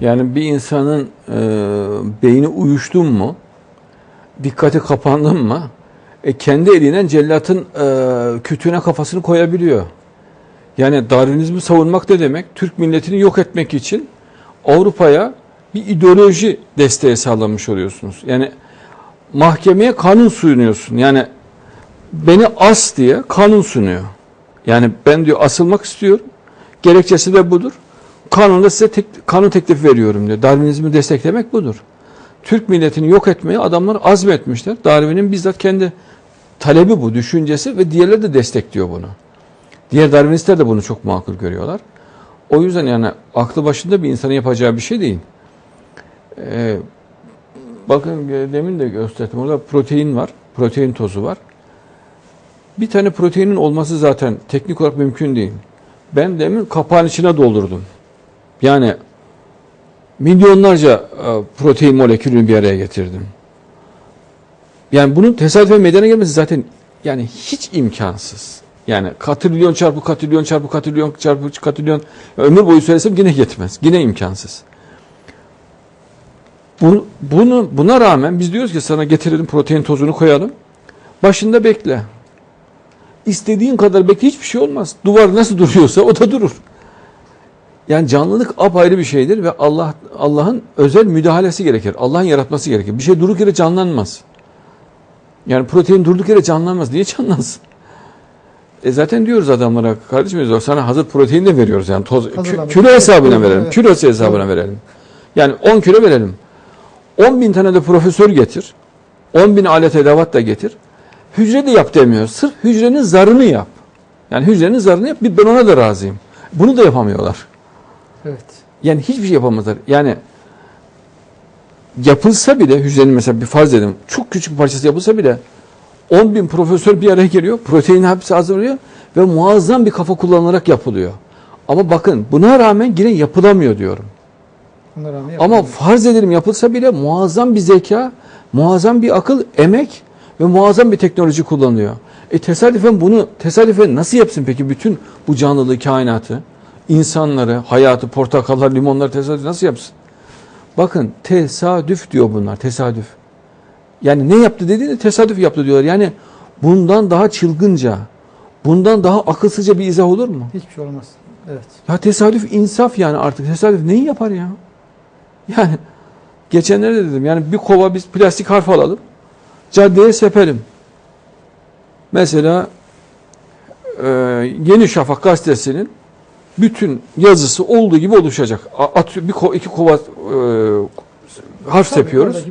Yani bir insanın e, beyni uyuştun mu, dikkati kapandın mı, e, kendi eliyle cellatın e, kütüğüne kafasını koyabiliyor. Yani Darwinizmi savunmak ne demek? Türk milletini yok etmek için Avrupa'ya bir ideoloji desteği sağlamış oluyorsunuz. Yani mahkemeye kanun sunuyorsun. Yani beni as diye kanun sunuyor. Yani ben diyor asılmak istiyorum. Gerekçesi de budur. Kanunda size tek, kanun teklifi veriyorum diyor. Darwinizmi desteklemek budur. Türk milletini yok etmeye adamlar azmetmişler. Darwin'in bizzat kendi talebi bu, düşüncesi ve diğerleri de destekliyor bunu. Diğer Darwinistler de bunu çok makul görüyorlar. O yüzden yani aklı başında bir insanın yapacağı bir şey değil. Ee, bakın e, demin de gösterdim. Orada protein var. Protein tozu var. Bir tane proteinin olması zaten teknik olarak mümkün değil. Ben demin kapağın içine doldurdum. Yani milyonlarca e, protein molekülünü bir araya getirdim. Yani bunun tesadüfen meydana gelmesi zaten yani hiç imkansız. Yani katrilyon çarpı katrilyon çarpı katrilyon çarpı katrilyon ömür boyu söylesem yine yetmez. Yine imkansız. Bu, bunu buna rağmen biz diyoruz ki sana getirelim protein tozunu koyalım. Başında bekle. İstediğin kadar bekle hiçbir şey olmaz. Duvar nasıl duruyorsa o da durur. Yani canlılık apayrı bir şeydir ve Allah Allah'ın özel müdahalesi gerekir. Allah'ın yaratması gerekir. Bir şey durduk yere canlanmaz. Yani protein durduk yere canlanmaz. Niye canlansın? E zaten diyoruz adamlara kardeşim diyoruz, sana hazır protein de veriyoruz yani toz kü- kilo hesabına Evet, verelim. evet. Kilosu hesabına Evet. verelim. Yani 10 kilo verelim. 10 bin tane de profesör getir. 10 bin alet edevat da getir. Hücre de yap demiyor. Sırf hücrenin zarını yap. Yani hücrenin zarını yap. Bir Ben ona da razıyım. Bunu da yapamıyorlar. Evet. Yani hiçbir şey yapamazlar. Yani yapılsa bile hücrenin mesela bir farz edelim çok küçük bir parçası yapılsa bile 10 bin profesör bir araya geliyor. Protein hepsi hazırlıyor ve muazzam bir kafa kullanılarak yapılıyor. Ama bakın buna rağmen yine yapılamıyor diyorum. Buna rağmen Ama farz edelim yapılsa bile muazzam bir zeka, muazzam bir akıl, emek ve muazzam bir teknoloji kullanılıyor. E tesadüfen bunu tesadüfen nasıl yapsın peki bütün bu canlılığı, kainatı, insanları, hayatı, portakallar, limonlar tesadüf nasıl yapsın? Bakın tesadüf diyor bunlar, tesadüf. Yani ne yaptı dediğinde tesadüf yaptı diyorlar. Yani bundan daha çılgınca, bundan daha akılsızca bir izah olur mu? Hiçbir şey olmaz. Evet. Ya tesadüf insaf yani artık. Tesadüf neyi yapar ya? Yani geçenlerde dedim yani bir kova biz plastik harf alalım. Caddeye sepelim. Mesela e, Yeni Şafak gazetesinin bütün yazısı olduğu gibi oluşacak. At, bir ko- iki kova e, harf Tabii, harfleri-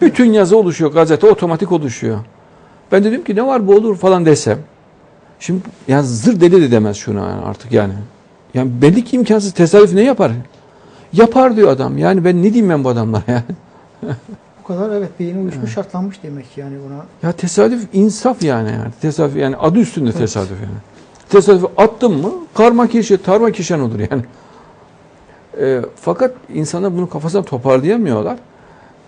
Bütün yazı oluşuyor. Gazete otomatik oluşuyor. Ben dedim ki ne var bu olur falan desem. Şimdi ya zır deli de demez şuna yani artık yani. Yani belli ki imkansız tesadüf ne yapar? Yapar diyor adam. Yani ben ne diyeyim ben bu adamlara yani. Bu kadar evet beyni uyuşmuş şartlanmış demek yani buna. Ya tesadüf insaf yani. yani. Tesadüf yani adı üstünde tesadüf yani. Tesadüf attın mı karma kişi, tarma kişen olur yani. E, fakat insanlar bunu kafasından toparlayamıyorlar.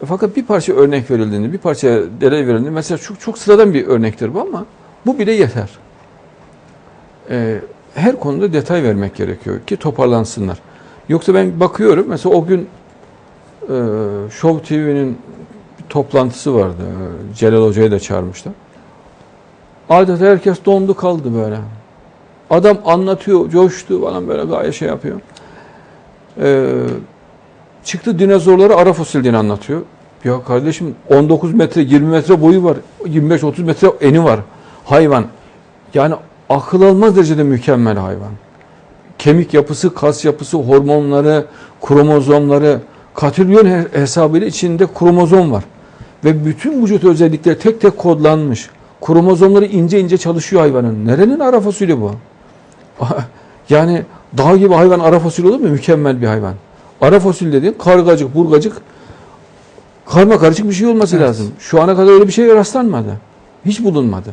E, fakat bir parça örnek verildiğinde, bir parça delil verildiğinde mesela çok çok sıradan bir örnektir bu ama bu bile yeter. E, her konuda detay vermek gerekiyor ki toparlansınlar. Yoksa ben bakıyorum mesela o gün e, Show TV'nin toplantısı vardı. E, Celal Hoca'yı da çağırmışlar. Adeta herkes dondu kaldı böyle. Adam anlatıyor, coştu falan böyle gayet şey yapıyor. Ee, çıktı dinozorları ara fosildiğini anlatıyor. Ya kardeşim 19 metre 20 metre boyu var. 25-30 metre eni var. Hayvan. Yani akıl almaz derecede mükemmel hayvan. Kemik yapısı, kas yapısı, hormonları, kromozomları, katrilyon he- hesabıyla içinde kromozom var. Ve bütün vücut özellikleri tek tek kodlanmış. Kromozomları ince ince çalışıyor hayvanın. Nerenin ara fasulye bu? yani dağ gibi hayvan ara fasulye olur mu? Mükemmel bir hayvan. Ara fasulye dediğin kargacık, burgacık, karma karışık bir şey olması Evet. lazım. Şu ana kadar öyle bir şey rastlanmadı. Hiç bulunmadı.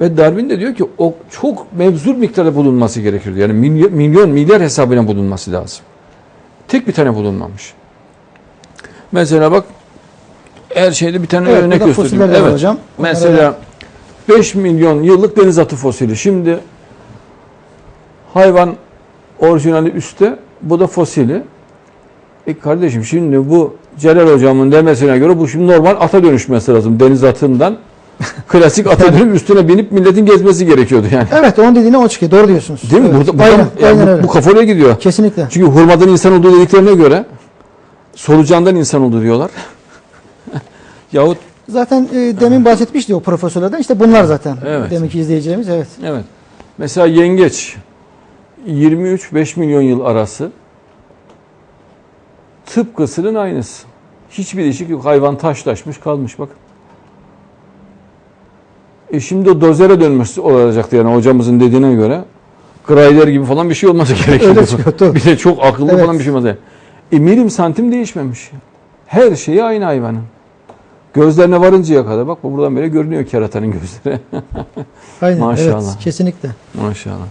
Ve Darwin de diyor ki o çok mevzur miktarda bulunması gerekir. Yani milyon, milyon milyar hesabına bulunması lazım. Tek bir tane bulunmamış. Mesela bak her şeyde bir tane Evet, örnek var Evet. hocam. Onlara Mesela 5 milyon yıllık deniz atı fosili. Şimdi hayvan orijinali üstte, bu da fosili. E kardeşim şimdi bu Celal hocamın demesine göre bu şimdi normal ata dönüşmesi lazım. Deniz atından klasik ata dönüp üstüne binip milletin gezmesi gerekiyordu yani. Evet onun dediğine o çıkıyor. Doğru diyorsunuz. Değil mi? Evet. Burada, aynen, yani aynen bu, öyle. bu kafa oraya gidiyor. Kesinlikle. Çünkü hurmadan insan olduğu dediklerine göre solucandan insan oldu diyorlar. Yahut Zaten e, demin bahsetmişti o profesörlerden. İşte bunlar zaten. Evet. Deminki izleyeceğimiz evet. evet. Mesela yengeç 23-5 milyon yıl arası tıpkısının aynısı. Hiçbir değişik yok. Hayvan taşlaşmış kalmış bak. E şimdi o dozere dönmüş olacaktı yani hocamızın dediğine göre. Grayler gibi falan bir şey olması gerekiyor. Öyle çıkıyor, bir de çok akıllı Evet. falan bir şey olmaz. E milim santim değişmemiş. Her şeyi aynı hayvanın. Gözlerine varıncaya kadar bak bu buradan beri görünüyor keratanın gözleri. Aynen. Maşallah. Evet, kesinlikle. Maşallah.